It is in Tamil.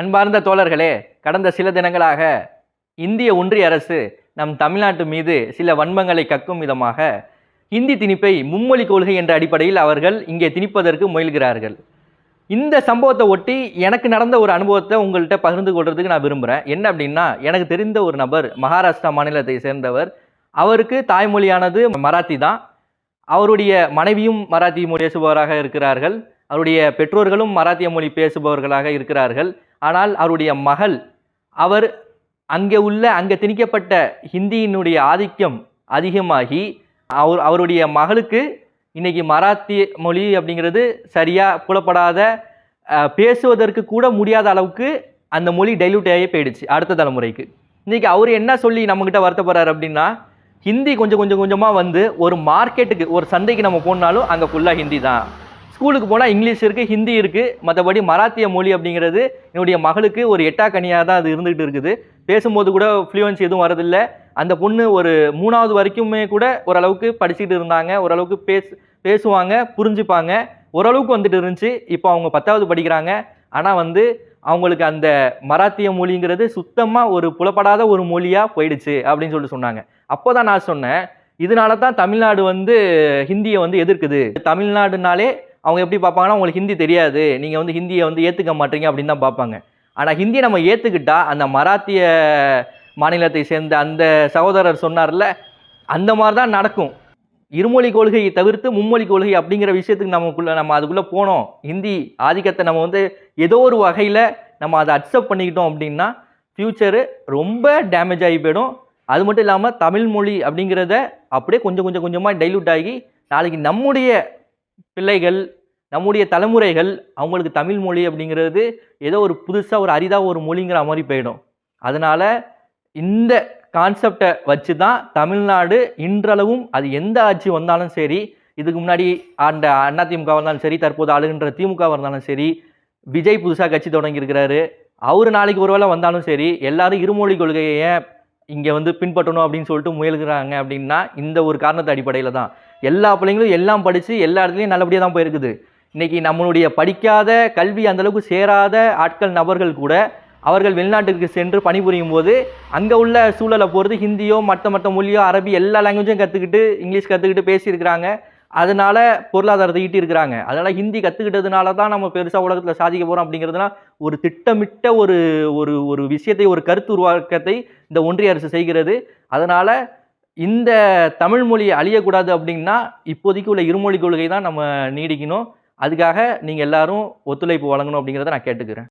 அன்பார்ந்த தோழர்களே கடந்த சில தினங்களாக இந்திய ஒன்றிய அரசு நம் தமிழ்நாட்டு மீது சில வன்மங்களை கக்கும் விதமாக இந்தி திணிப்பை மும்மொழி கொள்கை என்ற அடிப்படையில் அவர்கள் இங்கே திணிப்பதற்கு முயல்கிறார்கள். இந்த சம்பவத்தை ஒட்டி எனக்கு நடந்த ஒரு அனுபவத்தை உங்கள்கிட்ட பகிர்ந்து கொள்றதுக்கு நான் விரும்புகிறேன் என்ன அப்படின்னா எனக்கு தெரிந்த ஒரு நபர் மகாராஷ்டிரா மாநிலத்தை சேர்ந்தவர். அவருக்கு தாய்மொழியானது மராத்தி தான். அவருடைய மனைவியும் மராத்தி மொழி பேசுபவராக இருக்கிறார்கள். அவருடைய பெற்றோர்களும் மராத்திய மொழி பேசுபவர்களாக இருக்கிறார்கள். ஆனால் அவருடைய மகள் அவர் அங்கே உள்ள அங்கே திணிக்கப்பட்ட ஹிந்தியினுடைய ஆதிக்கம் அதிகமாகி அவர் அவருடைய மகளுக்கு இன்னைக்கு மராத்தி மொழி அப்படிங்கிறது சரியாக புலப்படாத பேசுவதற்கு கூட முடியாத அளவுக்கு அந்த மொழி டைல்யூட் ஆகி போயிடுச்சு அடுத்த தலைமுறைக்கு. இன்றைக்கி அவர் என்ன சொல்லி நம்மக்கிட்ட வருத்தப்படுறாரு அப்படின்னா ஹிந்தி கொஞ்சம் கொஞ்சம் கொஞ்சமாக வந்து ஒரு மார்க்கெட்டுக்கு ஒரு சந்தைக்கு நம்ம போனாலும் அங்கே ஃபுல்லாக ஹிந்தி தான். ஸ்கூலுக்கு போனால் இங்கிலீஷ் இருக்குது ஹிந்தி இருக்குது மற்றபடி மராத்திய மொழி அப்படிங்கிறது என்னுடைய மகளுக்கு ஒரு எட்டா கனியாக தான் அது இருந்துகிட்டு இருக்குது. பேசும்போது கூட ஃப்ளூயன்ஸ் எதுவும் வரதில்லை. அந்த பொண்ணு ஒரு மூணாவது வரைக்குமே கூட ஓரளவுக்கு படிச்சுட்டு இருந்தாங்க. ஓரளவுக்கு பேசு பேசுவாங்க புரிஞ்சுப்பாங்க. ஓரளவுக்கு வந்துட்டு இருந்துச்சு. இப்போ அவங்க பத்தாவது படிக்கிறாங்க. ஆனால் வந்து அவங்களுக்கு அந்த மராத்திய மொழிங்கிறது சுத்தமாக ஒரு புலப்படாத ஒரு மொழியாக போயிடுச்சு அப்படின்னு சொல்லிட்டு சொன்னாங்க. அப்போ தான் நான் சொன்னேன் இதனால தான் தமிழ்நாடு வந்து ஹிந்தியை வந்து எதிர்க்குது. தமிழ்நாடுனாலே அவங்க எப்படி பார்ப்பாங்கன்னா உங்களுக்கு ஹிந்தி தெரியாது. நீங்கள் வந்து ஹிந்தியை வந்து ஏற்றுக்க மாட்டீங்க அப்படின்னு தான் பார்ப்பாங்க. ஆனால் ஹிந்தியை நம்ம ஏற்றுக்கிட்டா அந்த மராத்திய மாநிலத்தை சேர்ந்த அந்த சகோதரர் சொன்னார்ல அந்த மாதிரி தான் நடக்கும். இருமொழி கொள்கையை தவிர்த்து மும்மொழி கொள்கை அப்படிங்கிற விஷயத்துக்கு நமக்குள்ளே நம்ம அதுக்குள்ளே போனோம். ஹிந்தி ஆதிக்கத்தை நம்ம வந்து ஏதோ ஒரு வகையில் நம்ம அதை அக்செப்ட் பண்ணிக்கிட்டோம் அப்படின்னா ஃப்யூச்சரு ரொம்ப டேமேஜ் ஆகி போயிடும். அது மட்டும் இல்லாமல் தமிழ் மொழி அப்படிங்கிறத அப்படியே கொஞ்சம் கொஞ்சம் கொஞ்சமாக டைல்யூட் ஆகி நாளைக்கு நம்முடைய பிள்ளைகள் நம்முடைய தலைமுறைகள் அவங்களுக்கு தமிழ் மொழி அப்படிங்கிறது ஏதோ ஒரு புதுசாக ஒரு அரிதாக ஒரு மொழிங்கிற மாதிரி போயிடும். அதனால் இந்த கான்செப்டை வச்சு தான் தமிழ்நாடு இன்றளவும் அது எந்த ஆட்சி வந்தாலும் சரி இதுக்கு முன்னாடி அந்த அண்ணா திமுக இருந்தாலும் சரி தற்போது ஆளுகின்ற திமுக இருந்தாலும் சரி விஜய் புதுசாக கட்சி தொடங்கியிருக்கிறாரு அவர் நாளைக்கு ஒருவேளை வந்தாலும் சரி எல்லாரும் இருமொழி கொள்கையை இங்கே வந்து பின்பற்றணும் அப்படின்னு சொல்லிட்டு முயல்கிறாங்க அப்படின்னா இந்த ஒரு காரணத்து அடிப்படையில் தான் எல்லா பிள்ளைங்களும் எல்லாம் படித்து எல்லா இடத்துலையும் நல்லபடியாக தான் போயிருக்குது. இன்றைக்கி நம்மளுடைய படிக்காத கல்வி அந்த அளவுக்கு சேராத ஆட்கள் நபர்கள் கூட அவர்கள் வெளிநாட்டுக்கு சென்று பணிபுரியும் போது அங்கே உள்ள சூழலை பொறுத்து ஹிந்தியோ மற்ற மற்ற மொழியோ அரபி எல்லா லாங்குவேஜும் கற்றுக்கிட்டு இங்கிலீஷ் கற்றுக்கிட்டு பேசியிருக்கிறாங்க. அதனால் பொருளாதாரத்தை ஈட்டியிருக்கிறாங்க அதனால் ஹிந்தி கற்றுக்கிட்டதுனால தான் நம்ம பெருசாக உலகத்தில் சாதிக்க போகிறோம் அப்படிங்கிறதுனா ஒரு திட்டமிட்ட ஒரு ஒரு ஒரு விஷயத்தை ஒரு கருத்து உருவாக்கத்தை இந்த ஒன்றிய அரசு செய்கிறது. அதனால் இந்த தமிழ் மொழி அழியக்கூடாது அப்படின்னா இப்போதைக்கு உள்ள இருமொழி கொள்கை தான் நம்ம நீடிக்கணும். அதுக்காக நீங்கள் எல்லாரும் ஒத்துழைப்பு வழங்கணும் அப்படிங்கிறத நான் கேட்டுக்கிறேன்.